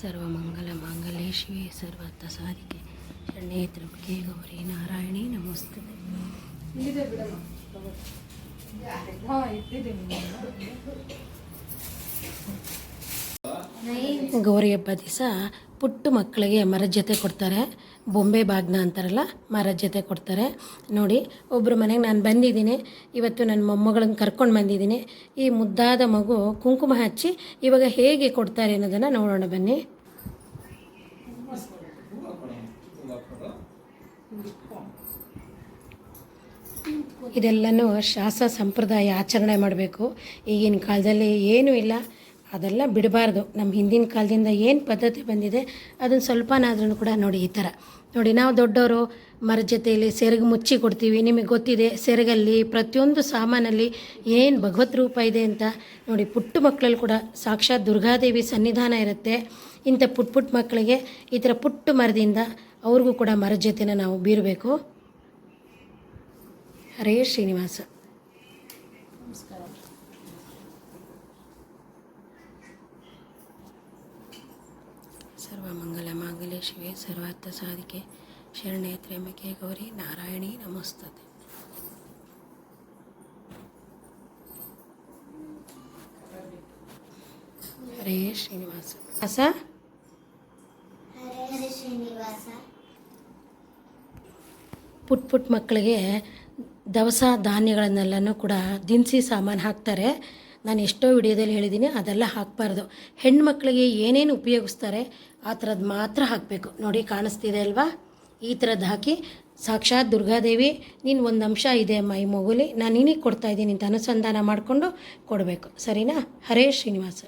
ಸರ್ವಮಂಗಲ ಮಾಂಗಲ್ಯ ಶಿವೆ ಸರ್ವತ್ತ ಸಾಧಿಕೆ ಶರಣೇ ತ್ರಿಪುಕೆ ಗೌರಿ ನಾರಾಯಣಿ ನಮಸ್ತೆ. ಹಾಂ ಗೌರಿ ಹಬ್ಬ ದಿವಸ ಪುಟ್ಟ ಮಕ್ಕಳಿಗೆ ಮರದ ಕೊಡ್ತಾರೆ. ಬೊಂಬೆ ಬಾಗ್ನ ಅಂತಾರಲ್ಲ ಮರದ ಕೊಡ್ತಾರೆ. ನೋಡಿ ಒಬ್ಬರು ಮನೆಗೆ ನಾನು ಬಂದಿದ್ದೀನಿ. ಇವತ್ತು ನನ್ನ ಮೊಮ್ಮಗಳನ್ನ ಕರ್ಕೊಂಡು ಬಂದಿದ್ದೀನಿ. ಈ ಮುದ್ದಾದ ಮಗು ಕುಂಕುಮ ಹಚ್ಚಿ ಇವಾಗ ಹೇಗೆ ಕೊಡ್ತಾರೆ ಅನ್ನೋದನ್ನು ನೋಡೋಣ ಬನ್ನಿ. ಇದೆಲ್ಲನೂ ಶಾಸ್ತ್ರ ಸಂಪ್ರದಾಯ ಆಚರಣೆ ಮಾಡಬೇಕು. ಈಗಿನ ಕಾಲದಲ್ಲಿ ಏನೂ ಇಲ್ಲ. ಅದೆಲ್ಲ ಬಿಡಬಾರ್ದು. ನಮ್ಮ ಹಿಂದಿನ ಕಾಲದಿಂದ ಏನು ಪದ್ಧತಿ ಬಂದಿದೆ ಅದನ್ನು ಸ್ವಲ್ಪನಾದ್ರೂ ಕೂಡ ನೋಡಿ ಈ ಥರ ನೋಡಿ, ನಾವು ದೊಡ್ಡವರು ಮರ ಜೊತೆಯಲ್ಲಿ ಸೆರಗು ಮುಚ್ಚಿ ಕೊಡ್ತೀವಿ. ನಿಮಗೆ ಗೊತ್ತಿದೆ, ಸೆರಗಲ್ಲಿ ಪ್ರತಿಯೊಂದು ಸಾಮಾನಲ್ಲಿ ಏನು ಭಗವತ್ ರೂಪ ಇದೆ ಅಂತ. ನೋಡಿ, ಪುಟ್ಟ ಮಕ್ಕಳಲ್ಲಿ ಕೂಡ ಸಾಕ್ಷಾತ್ ದುರ್ಗಾದೇವಿ ಸನ್ನಿಧಾನ ಇರುತ್ತೆ. ಇಂಥ ಪುಟ್ಟ ಪುಟ್ಟ ಮಕ್ಕಳಿಗೆ ಈ ಥರ ಪುಟ್ಟ ಮರದಿಂದ ಅವ್ರಿಗೂ ಕೂಡ ಮರ ಜೊತೆನ ನಾವು ಬೀರಬೇಕು. ಹರೇ ಶ್ರೀನಿವಾಸ. ಸರ್ವಮಂಗಲ ಮಾಂಗಲ್ಯ ಶಿವೆ ಸರ್ವಾರ್ಥ ಸಾಧಿಕೆ ಶರಣೆ ತ್ರೇಮಕೆ ಗೌರಿ ನಾರಾಯಣಿ ನಮಸ್ತತೆ. ಹರೇ ಶ್ರೀನಿವಾಸ. ವಾಸ ಪುಟ್ ಪುಟ್ ಮಕ್ಕಳಿಗೆ ದವಸ ಧಾನ್ಯಗಳನ್ನೆಲ್ಲನೂ ಕೂಡ ದಿನಸಿ ಸಾಮಾನು ಹಾಕ್ತಾರೆ. ನಾನು ಎಷ್ಟೋ ವಿಡಿಯೋದಲ್ಲಿ ಹೇಳಿದ್ದೀನಿ, ಅದೆಲ್ಲ ಹಾಕಬಾರ್ದು. ಹೆಣ್ಮಕ್ಳಿಗೆ ಏನೇನು ಉಪಯೋಗಿಸ್ತಾರೆ, ಆ ಥರದ್ದು ಮಾತ್ರ ಹಾಕಬೇಕು. ನೋಡಿ, ಕಾಣಿಸ್ತಿದೆ ಅಲ್ವಾ? ಈ ಥರದ್ದು ಹಾಕಿ, ಸಾಕ್ಷಾತ್ ದುರ್ಗಾದೇವಿ, ನೀನು ಒಂದು ಅಂಶ ಇದೆ ಅಮ್ಮ ಈ ಮಗುಲಿ, ನಾನು ನಿನಗೆ ಕೊಡ್ತಾ ಇದ್ದೀನಿ ಅಂತ ಅನುಸಂಧಾನ ಮಾಡಿಕೊಂಡು ಕೊಡಬೇಕು. ಸರಿನಾ? ಹರೇ ಶ್ರೀನಿವಾಸ.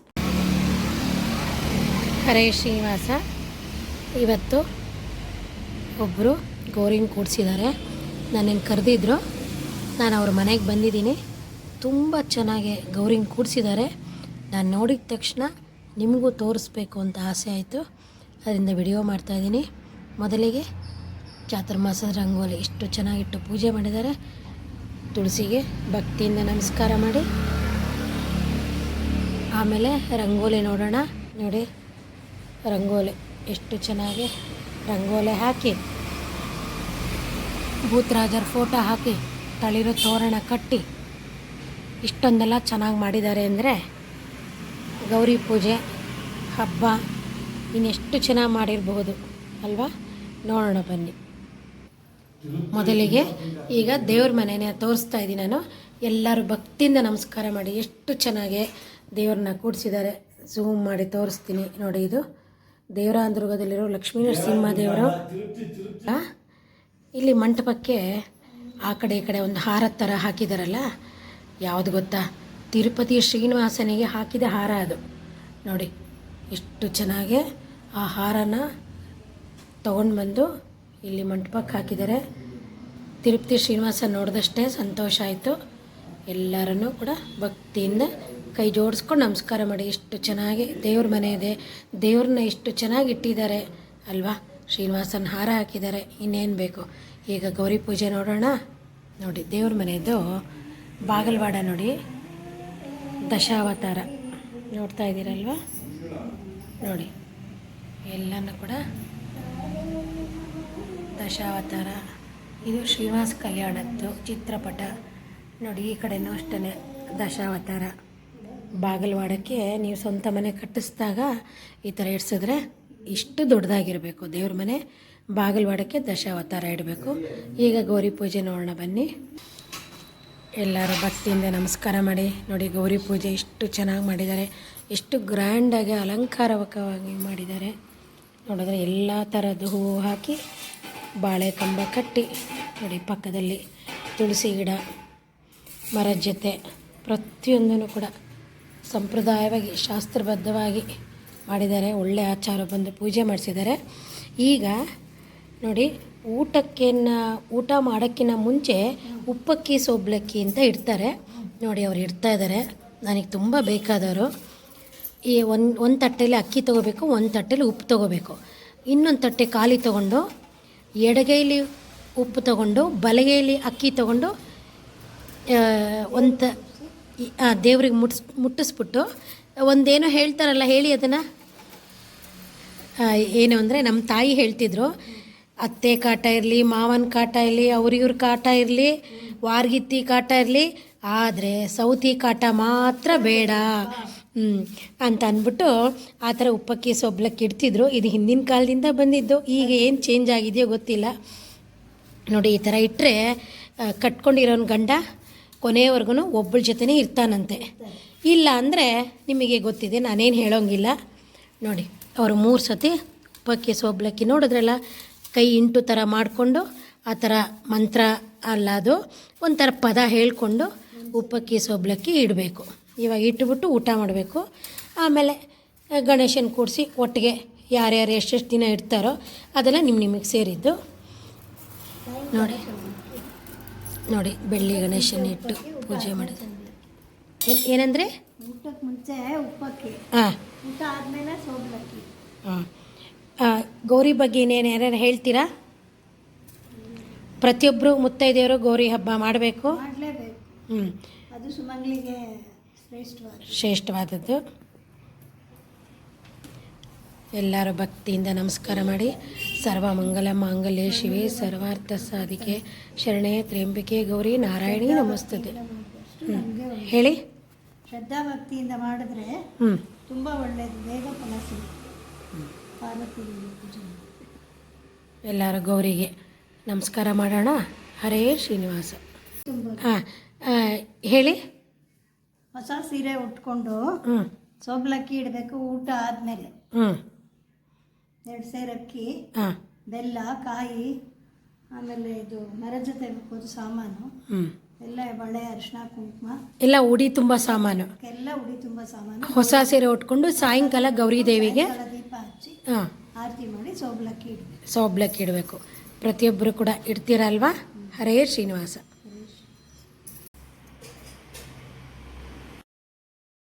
ಹರೇ ಶ್ರೀನಿವಾಸ. ಇವತ್ತು ಒಬ್ಬರು ಗೌರಿನ ಕೂಡಿಸಿದ್ದಾರೆ. ನನ್ನನ್ನು ಕರೆದಿದ್ರು. ನಾನು ಅವ್ರ ಮನೆಗೆ ಬಂದಿದ್ದೀನಿ. ತುಂಬ ಚೆನ್ನಾಗಿ ಗೌರಿಂಗ್ ಕೂಡಿಸಿದ್ದಾರೆ. ನಾನು ನೋಡಿದ ತಕ್ಷಣ ನಿಮಗೂ ತೋರಿಸ್ಬೇಕು ಅಂತ ಆಸೆ ಆಯಿತು. ಅದರಿಂದ ವಿಡಿಯೋ ಮಾಡ್ತಾಯಿದ್ದೀನಿ ಮೊದಲಿಗೆ ಚಾತುರ್ಮಾಸದ ರಂಗೋಲಿ ಇಷ್ಟು ಚೆನ್ನಾಗಿಟ್ಟು ಪೂಜೆ ಮಾಡಿದ್ದಾರೆ. ತುಳಸಿಗೆ ಭಕ್ತಿಯಿಂದ ನಮಸ್ಕಾರ ಮಾಡಿ. ಆಮೇಲೆ ರಂಗೋಲಿ ನೋಡೋಣ. ನೋಡಿ, ರಂಗೋಲಿ ಎಷ್ಟು ಚೆನ್ನಾಗಿ ರಂಗೋಲಿ ಹಾಕಿ, ಭೂತರಾಜರ ಫೋಟೋ ಹಾಕಿ, ತಳಿರೋ ತೋರಣ ಕಟ್ಟಿ ಇಷ್ಟೊಂದೆಲ್ಲ ಚೆನ್ನಾಗಿ ಮಾಡಿದ್ದಾರೆ ಅಂದರೆ ಗೌರಿ ಪೂಜೆ, ಹಬ್ಬ, ಇನ್ನೆಷ್ಟು ಚೆನ್ನಾಗಿ ಮಾಡಿರಬಹುದು, ಅಲ್ವಾ? ನೋಡೋಣ, ಬನ್ನಿ. ಮೊದಲಿಗೆ ಈಗ ದೇವ್ರ ಮನೆನೇ ತೋರಿಸ್ತಾ ಇದ್ದೀನಿ ನಾನು. ಎಲ್ಲರೂ ಭಕ್ತಿಯಿಂದ ನಮಸ್ಕಾರ ಮಾಡಿ, ಎಷ್ಟು ಚೆನ್ನಾಗಿ ದೇವ್ರನ್ನ ಕೂಡಿಸಿದ್ದಾರೆ. ಝೂಮ್ ಮಾಡಿ ತೋರಿಸ್ತೀನಿ. ನೋಡಿ ಇದು. ದೇವರಾಂದುರ್ಗದಲ್ಲಿರೋ ಲಕ್ಷ್ಮೀ ನರಸಿಂಹ ದೇವರು. ಇಲ್ಲಿ ಮಂಟಪಕ್ಕೆ ಆ ಕಡೆ ಈ ಕಡೆ ಒಂದು ಹಾರದ ಥರ ಹಾಕಿದಾರಲ್ಲ ಯಾವುದು ಗೊತ್ತಾ? ತಿರುಪತಿಯ ಶ್ರೀನಿವಾಸನಿಗೆ ಹಾಕಿದ ಹಾರ ಅದು. ನೋಡಿ, ಎಷ್ಟು ಚೆನ್ನಾಗಿ ಆ ಹಾರನ ತೊಗೊಂಡು ಬಂದು ಇಲ್ಲಿ ಮಂಟಪಕ್ಕೆ ಹಾಕಿದ್ದಾರೆ. ತಿರುಪತಿ ಶ್ರೀನಿವಾಸ ನೋಡಿದಷ್ಟೇ ಸಂತೋಷ ಆಯಿತು. ಎಲ್ಲರನ್ನೂ ಕೂಡ ಭಕ್ತಿಯಿಂದ ಕೈ ಜೋಡಿಸ್ಕೊಂಡು ನಮಸ್ಕಾರ ಮಾಡಿ. ಎಷ್ಟು ಚೆನ್ನಾಗಿ ದೇವ್ರ ಮನೆ ಇದೆ. ದೇವ್ರನ್ನ ಎಷ್ಟು ಚೆನ್ನಾಗಿ ಇಟ್ಟಿದ್ದಾರೆ ಅಲ್ವಾ? ಶ್ರೀನಿವಾಸನ ಹಾರ ಹಾಕಿದ್ದಾರೆ. ಇನ್ನೇನು ಬೇಕು? ಈಗ ಗೌರಿ ಪೂಜೆ ನೋಡೋಣ. ನೋಡಿ, ದೇವ್ರ ಮನೆಯದು ಬಾಗಲವಾಡ ನೋಡಿ. ದಶಾವತಾರ. ನೋಡ್ತಾ ಇದ್ದೀರಲ್ವ? ನೋಡಿ. ಎಲ್ಲನೂ ಕೂಡ ದಶಾವತಾರ. ಇದು ಶ್ರೀನಿವಾಸ ಕಲ್ಯಾಣದ್ದು ಚಿತ್ರಪಟ. ನೋಡಿ, ಈ ಕಡೆನೂ ಅಷ್ಟೇ ದಶಾವತಾರ. ಬಾಗಲವಾಡಕ್ಕೆ ನೀವು ಸ್ವಂತ ಮನೆ ಕಟ್ಟಿಸ್ದಾಗ ಈ ಥರ ಇಡ್ಸಿದ್ರೆ ಇಷ್ಟು ದೊಡ್ಡದಾಗಿರಬೇಕು. ದೇವ್ರ ಮನೆ ಬಾಗಲವಾಡಕ್ಕೆ ದಶಾವತಾರ ಇಡಬೇಕು. ಈಗ ಗೌರಿ ಪೂಜೆ ನೋಡೋಣ ಬನ್ನಿ. ಎಲ್ಲರೂ ಭಕ್ತಿಯಿಂದ ನಮಸ್ಕಾರ ಮಾಡಿ, ನೋಡಿ ಗೌರಿ ಪೂಜೆ ಎಷ್ಟು ಚೆನ್ನಾಗಿ ಮಾಡಿದ್ದಾರೆ. ಎಷ್ಟು ಗ್ರ್ಯಾಂಡಾಗಿ ಅಲಂಕಾರವಕವಾಗಿ ಮಾಡಿದ್ದಾರೆ. ನೋಡಿದ್ರೆ ಎಲ್ಲ ಥರದ್ದು ಹೂವು ಹಾಕಿ ಬಾಳೆ ಕಂಬ ಕಟ್ಟಿ, ನೋಡಿ ಪಕ್ಕದಲ್ಲಿ ತುಳಸಿ ಗಿಡ ಮರದ ಜೊತೆ ಪ್ರತಿಯೊಂದನ್ನು ಕೂಡ ಸಂಪ್ರದಾಯವಾಗಿ, ಶಾಸ್ತ್ರಬದ್ಧವಾಗಿ ಮಾಡಿದ್ದಾರೆ. ಒಳ್ಳೆಯ ಆಚಾರ ಬಂದು ಪೂಜೆ ಮಾಡಿಸಿದ್ದಾರೆ. ಈಗ ನೋಡಿ ಊಟಕ್ಕಿನ್ನ, ಊಟ ಮಾಡೋಕ್ಕಿಂತ ಮುಂಚೆ ಉಪ್ಪಕ್ಕಿ, ಸೊಬ್ಲಕ್ಕಿ ಅಂತ ಇಡ್ತಾರೆ. ನೋಡಿ, ಅವ್ರು ಇಡ್ತಾ ಇದ್ದಾರೆ ನನಗೆ ತುಂಬ ಬೇಕಾದವರು. ಈ ಒಂದು ಒಂದು ತಟ್ಟೆಯಲ್ಲಿ ಅಕ್ಕಿ ತೊಗೋಬೇಕು, ಒಂದು ತಟ್ಟೆಯಲ್ಲಿ ಉಪ್ಪು ತೊಗೋಬೇಕು. ಇನ್ನೊಂದು ತಟ್ಟೆ ಖಾಲಿ ತೊಗೊಂಡು, ಎಡಗೈಲಿ ಉಪ್ಪು ತೊಗೊಂಡು, ಬಲಗೈಲಿ ಅಕ್ಕಿ ತೊಗೊಂಡು ಒಂದು ದೇವ್ರಿಗೆ ಮುಟ್ಸ್, ಮುಟ್ಟಿಸ್ಬಿಟ್ಟು, ಒಂದೇನೋ ಹೇಳ್ತಾರಲ್ಲ, ಹೇಳಿ ಅದನ್ನು. ಏನು ಅಂದರೆ ನಮ್ಮ ತಾಯಿ ಹೇಳ್ತಿದ್ರು ಅತ್ತೆ ಕಾಟ ಇರಲಿ, ಮಾವನ ಕಾಟ ಇರಲಿ ಅವ್ರಿವ್ರ ಕಾಟ ಇರಲಿ, ವಾರ್ಗಿತ್ತಿ ಕಾಟ ಇರಲಿ, ಆದರೆ ಸೌತಿ ಕಾಟ ಮಾತ್ರ ಬೇಡ. ಹ್ಞೂ ಅಂತ ಅಂದ್ಬಿಟ್ಟು ಆ ಥರ ಉಪ್ಪಕ್ಕಿ ಸೊಬ್ಲಕ್ಕೆ ಇಡ್ತಿದ್ರು. ಇದು ಹಿಂದಿನ ಕಾಲದಿಂದ ಬಂದಿದ್ದು. ಈಗ ಏನು ಚೇಂಜ್ ಆಗಿದೆಯೋ ಗೊತ್ತಿಲ್ಲ. ನೋಡಿ, ಈ ಥರ ಇಟ್ಟರೆ ಕಟ್ಕೊಂಡಿರೋನ್ ಗಂಡ ಕೊನೆಯವರೆಗೂ ಒಬ್ಬಳ ಜೊತೆನೇ ಇರ್ತಾನಂತೆ. ಇಲ್ಲ ಅಂದರೆ ನಿಮಗೆ ಗೊತ್ತಿದೆ, ನಾನೇನು ಹೇಳೋಂಗಿಲ್ಲ. ನೋಡಿ, ಅವರು ಮೂರು ಸತಿ ಉಪ್ಪಕ್ಕಿ ಸೊಬ್ಲಕ್ಕಿ ನೋಡಿದ್ರಲ್ಲ ಕೈ ಇಂಟು ಥರ ಮಾಡಿಕೊಂಡು ಆ ಥರ ಮಂತ್ರ ಅಲ್ಲ ಅದು ಒಂಥರ ಪದ ಹೇಳಿಕೊಂಡು ಉಪ್ಪಕ್ಕಿ ಸೊಬ್ಲಕ್ಕಿ ಇಡಬೇಕು. ಇವಾಗ ಇಟ್ಬಿಟ್ಟು ಊಟ ಮಾಡಬೇಕು. ಆಮೇಲೆ ಗಣೇಶನ ಕೂಡಿಸಿ ಒಟ್ಟಿಗೆ ಯಾರ್ಯಾರು ಎಷ್ಟೆಷ್ಟು ದಿನ ಇಡ್ತಾರೋ ಅದೆಲ್ಲ ನಿಮ್ಮ ನಿಮಗೆ ಸೇರಿದ್ದು. ನೋಡಿ. ನೋಡಿ ಬೆಳ್ಳಿ ಗಣೇಶನ ಇಟ್ಟು ಪೂಜೆ ಮಾಡಿದೆ ಏನು ಏನಂದರೆ? ಊಟಕ್ಕೆ ಮುಂಚೆ ಉಪ್ಪಕ್ಕಿ. ಹಾಂ. ಗೌರಿ ಬಗ್ಗೆ ಇನ್ನೇನು ಯಾರ್ಯಾರು ಹೇಳ್ತೀರಾ? ಪ್ರತಿಯೊಬ್ಬರು ಮುತ್ತೈದೆಯವರು ಗೌರಿ ಹಬ್ಬ ಮಾಡಬೇಕು. ಹ್ಞೂ ಅದು ಸುಮಂಗ್ಲಿಗೆ ಶ್ರೇಷ್ಠವಾದದ್ದು. ಎಲ್ಲರೂ ಭಕ್ತಿಯಿಂದ ನಮಸ್ಕಾರ ಮಾಡಿ. ಸರ್ವ ಮಂಗಲ ಮಾಂಗಲ್ಯ ಶಿವೆ ಸರ್ವಾರ್ಥ ಸಾಧಿಕೆ ಶರಣೆ ತ್ರ್ಯಂಬಿಕೆ ಗೌರಿ ನಾರಾಯಣಿ ನಮಸ್ತದೆ ಹ್ಞೂ ಹೇಳಿ. ಶ್ರದ್ಧಾ ಭಕ್ತಿಯಿಂದ ಮಾಡಿದ್ರೆ ಹ್ಞೂ ತುಂಬ ಒಳ್ಳೆಯದು ಬೇಗ ಫಲ ಸಿಗುತ್ತೆ. ಪಾರ್ವತಿ ದೇವಿ ಪೂಜೆ ಎಲ್ಲರೂ ಗೌರಿಗೆ ನಮಸ್ಕಾರ ಮಾಡೋಣ. ಹರೇ ಶ್ರೀನಿವಾಸ. ಹಾಂ ಹೇಳಿ. ಹೊಸ ಸೀರೆ ಉಟ್ಕೊಂಡು ಸೋಬ್ಲಕ್ಕಿ ಇಡಬೇಕು ಊಟ ಆದಮೇಲೆ. ಹ್ಞೂ ಎರಡು ಸೇರು ಅಕ್ಕಿ ಹಾಂ. ಬೆಲ್ಲ ಕಾಯಿ ಆಮೇಲೆ ಇದು ಮರದ ಜೊತೆ ಸಾಮಾನು. ಎಲ್ಲ ಬಳೆ ಅರಿಶಿನ ಕುಂಕುಮ. ಎಲ್ಲ ಉಡಿ ತುಂಬ ಸಾಮಾನು. ಎಲ್ಲ ಉಡಿ ತುಂಬ ಸಾಮಾನು. ಹೊಸ ಸೀರೆ ಉಟ್ಕೊಂಡು ಸಾಯಂಕಾಲ ಗೌರಿ ದೇವಿಗೆ ಹಾಂ. ಆರತಿ ಮಾಡಿ ಸೋಬ್ಲಕ್ಕಿ ಇಡಬೇಕು. ಸೋಬ್ಲಕ್ಕೆ ಇಡಬೇಕು. ಪ್ರತಿಯೊಬ್ಬರು ಕೂಡ ಇಡ್ತೀರಲ್ವಾ? ಹರೇ ಶ್ರೀನಿವಾಸ.